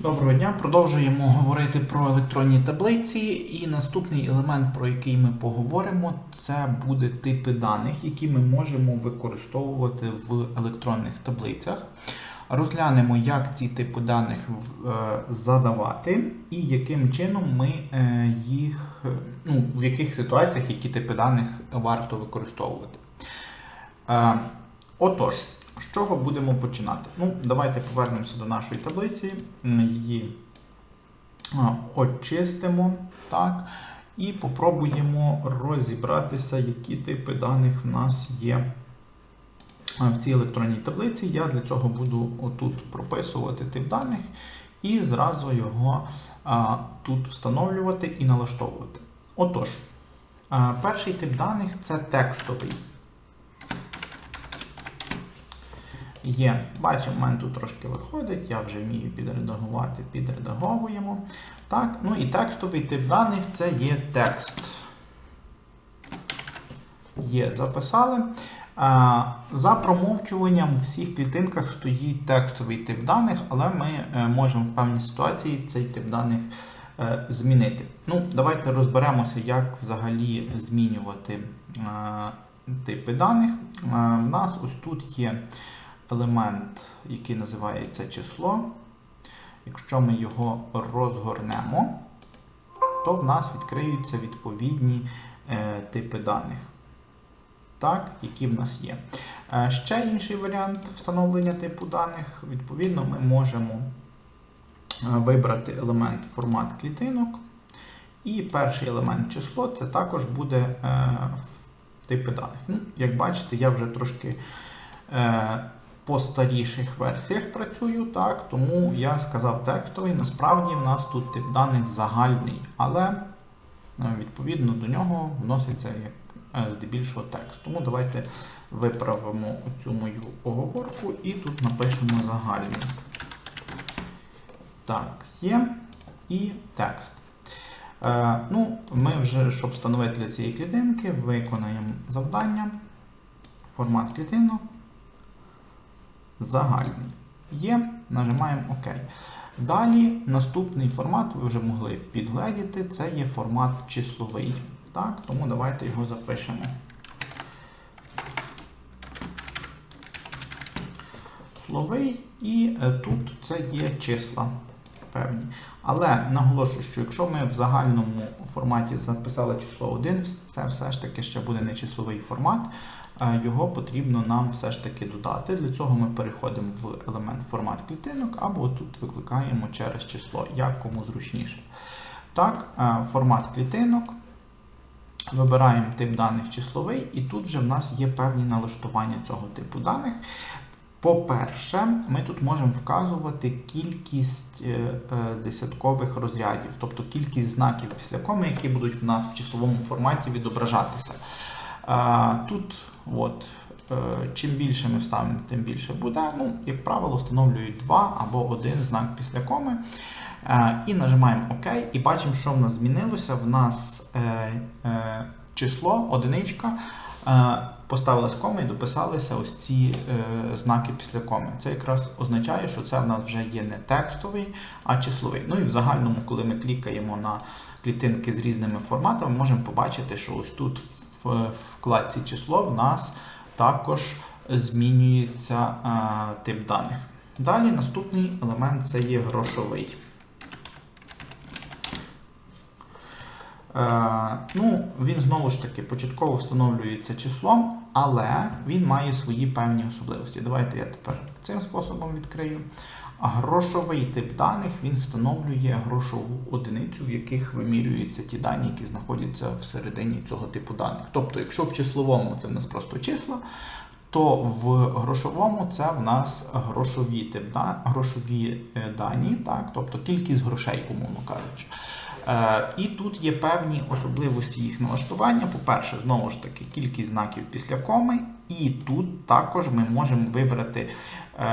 Доброго дня. Продовжуємо говорити про електронні таблиці. І наступний елемент, про який ми поговоримо, це буде типи даних, які ми можемо використовувати в електронних таблицях. Розглянемо, як ці типи даних е, задавати і яким чином ми е, їх, ну, в яких ситуаціях які типи даних варто використовувати. Е, Отож, з чого будемо починати? Ну, давайте повернемося до нашої таблиці, її очистимо, так, і попробуємо розібратися, які типи даних в нас є в цій електронній таблиці. Я для цього буду отут прописувати тип даних і зразу його а, тут встановлювати і налаштовувати. Отож, а, перший тип даних це текстовий. Є. Бачимо, в мене тут трошки виходить, я вже вмію підредагувати, підредаговуємо. Так, ну і текстовий тип даних це є текст. Є, записали. За промовчуванням в всіх клітинках стоїть текстовий тип даних, але ми е, можемо в певній ситуації цей тип даних е, змінити. Ну, Давайте розберемося, як взагалі змінювати е, типи даних. В нас ось тут є елемент, який називається число. Якщо ми його розгорнемо, то в нас відкриються відповідні е, типи даних, так, які в нас є. Е, ще інший варіант встановлення типу даних. Відповідно, ми можемо е, вибрати елемент формат клітинок. І перший елемент число це також буде е, типи даних. Ну, Як бачите, я вже трошки. Е, по старіших версіях працюю, так, тому я сказав текстовий. Насправді в нас тут тип даних загальний, але е, відповідно до нього вноситься як е, здебільшого текст. Тому давайте виправимо цю мою оговорку і тут напишемо загальний. Так, є і текст. Е, ну, Ми вже, щоб встановити для цієї клітинки, виконаємо завдання. Формат клітинок загальний. Є, нажимаємо ОК. Далі наступний формат, ви вже могли підгледіти, це є формат числовий. Так, Тому давайте його запишемо. Словий, і е, тут це є числа певні. Але наголошую, що якщо ми в загальному форматі записали число 1, це все ж таки ще буде не числовий формат. Його потрібно нам все ж таки додати. Для цього ми переходимо в елемент формат клітинок, або тут викликаємо через число, як кому зручніше. Так, е, формат клітинок. Вибираємо тип даних числовий, і тут вже в нас є певні налаштування цього типу даних. По-перше, ми тут можемо вказувати кількість е, е, десяткових розрядів, тобто кількість знаків після коми, які будуть в нас в числовому форматі відображатися. Е, Тут, от, е, чим більше ми ставимо, тим більше буде. Ну, Як правило, встановлюють два або один знак після коми. Е, І нажимаємо ОК, і бачимо, що в нас змінилося. В нас е, число, одиничка. Поставилась кома і дописалися ось ці е, знаки після коми. Це якраз означає, що це в нас вже є не текстовий, а числовий. Ну і в загальному, коли ми клікаємо на клітинки з різними форматами, можемо побачити, що ось тут в вкладці число в нас також змінюється е, тип даних. Далі наступний елемент це є грошовий. Е, ну, Він знову ж таки початково встановлюється числом, але він має свої певні особливості. Давайте я тепер цим способом відкрию. А грошовий тип даних він встановлює грошову одиницю, в яких вимірюються ті дані, які знаходяться всередині цього типу даних. Тобто, якщо в числовому це в нас просто числа, то в грошовому це в нас грошові тип грошові е, дані, так, тобто кількість грошей, умовно кажучи. Е, І тут є певні особливості їх налаштування. По-перше, знову ж таки, кількість знаків після коми, і тут також ми можемо вибрати е,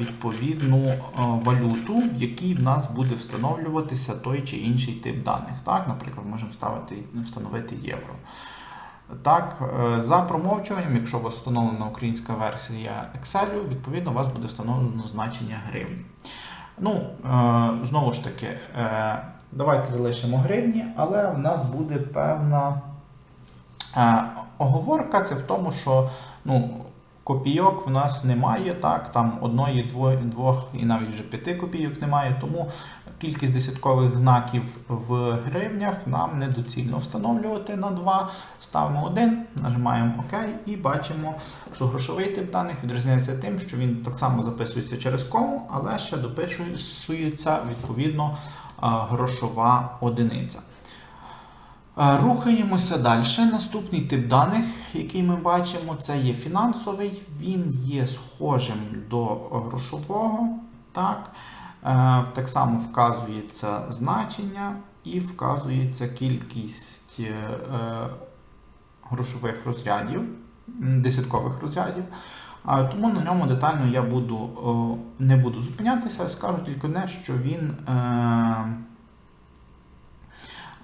відповідну е, валюту, в якій в нас буде встановлюватися той чи інший тип даних. Так, Наприклад, можемо ставити, встановити євро. Так, за промовчуванням, якщо у вас встановлена українська версія Excel, відповідно у вас буде встановлено значення гривні. Ну, знову ж таки, давайте залишимо гривні, але в нас буде певна е, оговорка. Це в тому, що ну, копійок в нас немає, так, там одної, двох, і навіть вже п'яти копійок немає, тому кількість десяткових знаків в гривнях нам недоцільно встановлювати на 2. Ставимо 1, нажимаємо ОК і бачимо, що грошовий тип даних відрізняється тим, що він так само записується через кому, але ще дописується відповідно грошова одиниця. Е, Рухаємося далі. Наступний тип даних, який ми бачимо, це є фінансовий. Він є схожим до грошового. Так, Е, так само вказується значення і вказується кількість е, грошових розрядів, десяткових розрядів. Тому на ньому детально я буду, не буду зупинятися, скажу тільки одне, що він.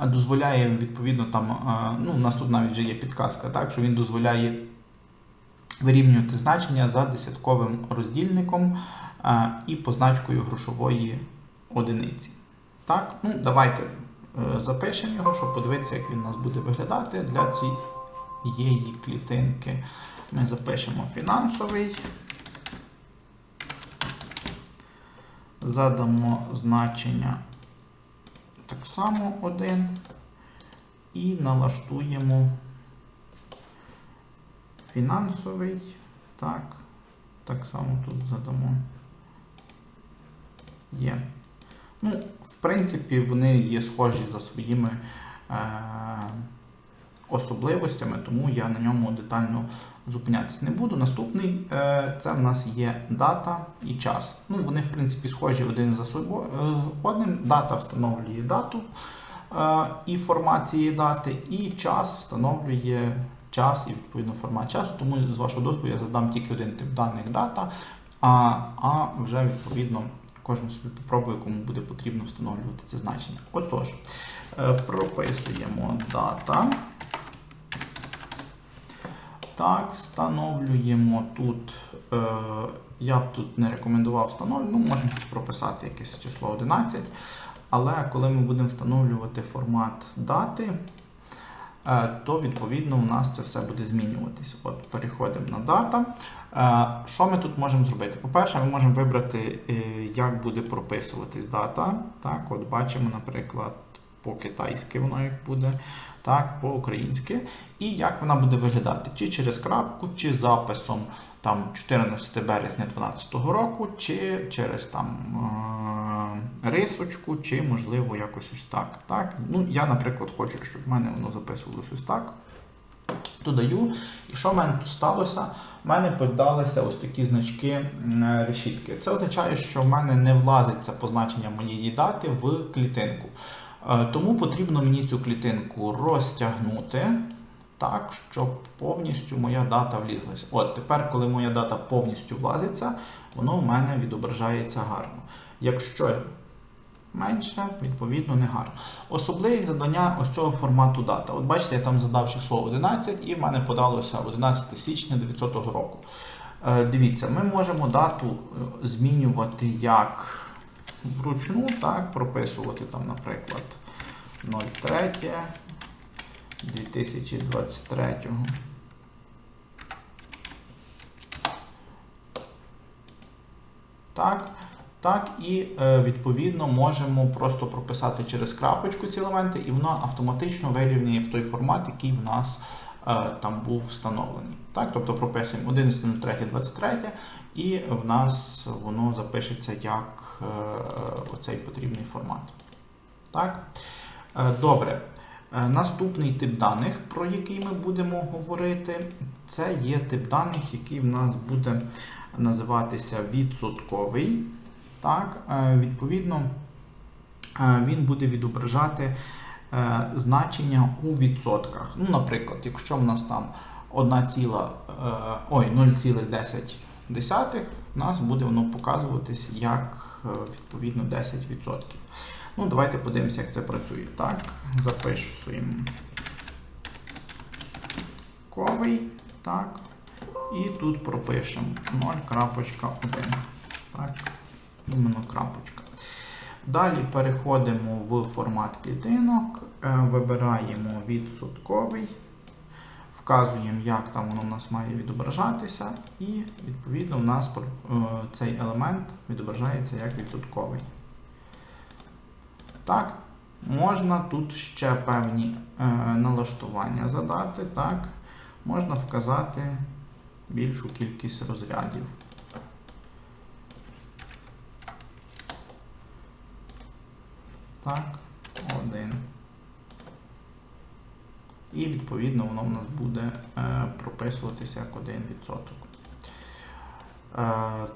Е, дозволяє відповідно там, е, ну, у нас тут навіть вже є підказка, так, що він дозволяє вирівнювати значення за десятковим роздільником е, і позначкою грошової одиниці. Так, ну, давайте запишемо його, щоб подивитися, як він у нас буде виглядати для цієї клітинки. Ми запишемо фінансовий. Задамо значення так само один і налаштуємо фінансовий. Так, так само тут задамо. Є. Ну, в принципі, вони є схожі за своїми е, особливостями, тому я на ньому детально зупинятися не буду. Наступний е, це в нас є дата і час. Ну, вони, в принципі, схожі один за собою е, одним. Дата встановлює дату е, і формат цієї дати, і час встановлює час і відповідно формат часу. Тому з вашого дозволу я задам тільки один тип даних дата, а, а вже відповідно. Кожен собі попробує, кому буде потрібно встановлювати це значення. Отож, прописуємо дата. Так, встановлюємо тут. Е, я б тут не рекомендував встановлювати, ну, можемо щось прописати, якесь число 11. Але коли ми будемо встановлювати формат дати, е, то відповідно у нас це все буде змінюватись. От Переходимо на дата. Е, що ми тут можемо зробити? По-перше, ми можемо вибрати, е, як буде прописуватись дата. Так, от Бачимо, наприклад, по-китайськи воно як буде, так, по-українськи. І як вона буде виглядати? Чи через крапку, чи записом там, 14 березня 2012 року, чи через там е- рисочку, чи, можливо, якось ось так. так. Ну, Я, наприклад, хочу, щоб в мене воно записувалось ось так. Додаю. І що в мене тут сталося? В мене подалися ось такі значки решітки. Це означає, що в мене не влазить це позначення моєї дати в клітинку. Тому потрібно мені цю клітинку розтягнути так, щоб повністю моя дата влізлася. От тепер, коли моя дата повністю влазиться, воно в мене відображається гарно. Якщо менше, відповідно, не гарно. Особливість задання ось цього формату дата. От бачите, я там задав число 11 і в мене подалося 11 січня 900 року. Е, Дивіться, ми можемо дату е, змінювати як вручну, так, прописувати там, наприклад, 03 2023. Так, так, і е, відповідно можемо просто прописати через крапочку ці елементи, і воно автоматично вирівнює в той формат, який в нас там був встановлений. Так, тобто прописуємо 11.03.23 і в нас воно запишеться як е, оцей потрібний формат. Так? Е, Добре. Е, Наступний тип даних, про який ми будемо говорити, це є тип даних, який в нас буде називатися відсотковий. Так, е, Відповідно, е, він буде відображати е, значення у відсотках. Ну, Наприклад, якщо в нас там 1, ціла, е, ой, 0,10, в нас буде воно показуватись як е, відповідно 10%. Ну, Давайте подивимося, як це працює. Так, записуємо ковий. Так. І тут пропишемо 0.1. Так, іменно крапочка. Далі переходимо в формат клітинок, е, вибираємо відсотковий, вказуємо, як там воно в нас має відображатися, і відповідно в нас е, цей елемент відображається як відсотковий. Так, можна тут ще певні е, налаштування задати, так, можна вказати більшу кількість розрядів. Так, один. І відповідно воно в нас буде е, прописуватися як 1%. Е,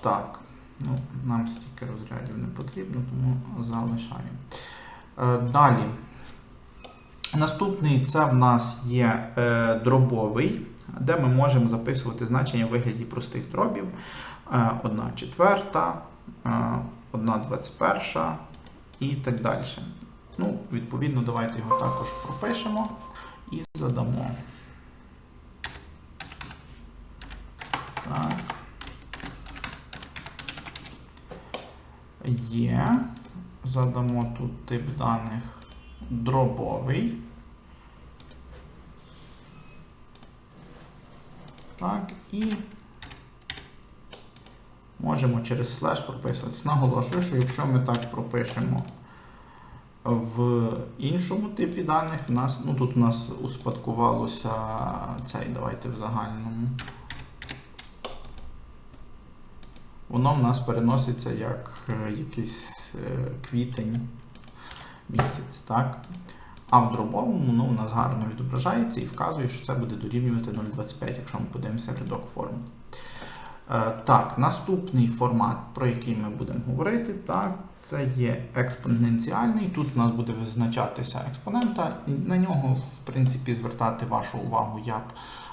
так, ну, нам стільки розрядів не потрібно, тому залишаємо. Е, далі. Наступний це в нас є е, дробовий, де ми можемо записувати значення в вигляді простих дробів. Е, 1 четверта, е, 1 21 і так далі. Ну, відповідно, давайте його також пропишемо і задамо. Так. Є. Задамо тут тип даних дробовий. Так, і можемо через слеш прописувати. Наголошую, що якщо ми так пропишемо в іншому типі даних, в нас, ну тут у нас успадкувалося цей, давайте в загальному. Воно в нас переноситься як е, якийсь е, квітень місяць, так? А в дробовому ну, у нас гарно відображається і вказує, що це буде дорівнювати 0,25, якщо ми подивимося рядок формул. Е, так, наступний формат, про який ми будемо говорити, так, це є експоненціальний. Тут у нас буде визначатися експонента, і на нього, в принципі, звертати вашу увагу я б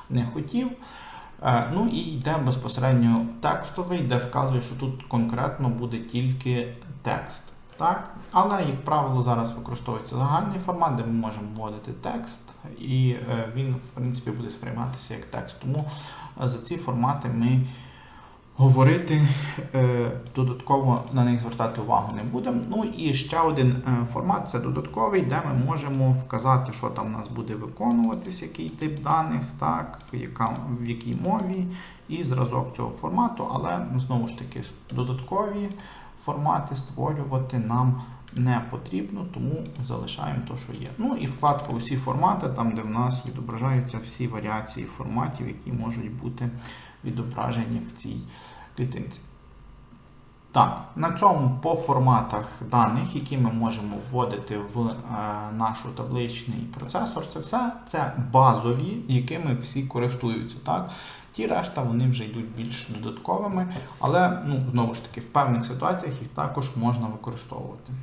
не хотів. Е, Ну і йде безпосередньо текстовий, де вказує, що тут конкретно буде тільки текст. Так? Але, як правило, зараз використовується загальний формат, де ми можемо вводити текст, і е, він, в принципі, буде сприйматися як текст. Тому за ці формати ми говорити е, додатково на них звертати увагу не будемо. Ну і ще один е, формат це додатковий, де ми можемо вказати, що там у нас буде виконуватись, який тип даних, так, яка, в якій мові, і зразок цього формату, але знову ж таки додаткові формати створювати нам не потрібно, тому залишаємо те, що є. Ну і вкладка усі формати, там, де в нас відображаються всі варіації форматів, які можуть бути відображені в цій клітинці. Так, на цьому по форматах даних, які ми можемо вводити в е, наш табличний процесор, це все це базові, якими всі користуються. Так? Ті решта вони вже йдуть більш додатковими, але ну, знову ж таки в певних ситуаціях їх також можна використовувати.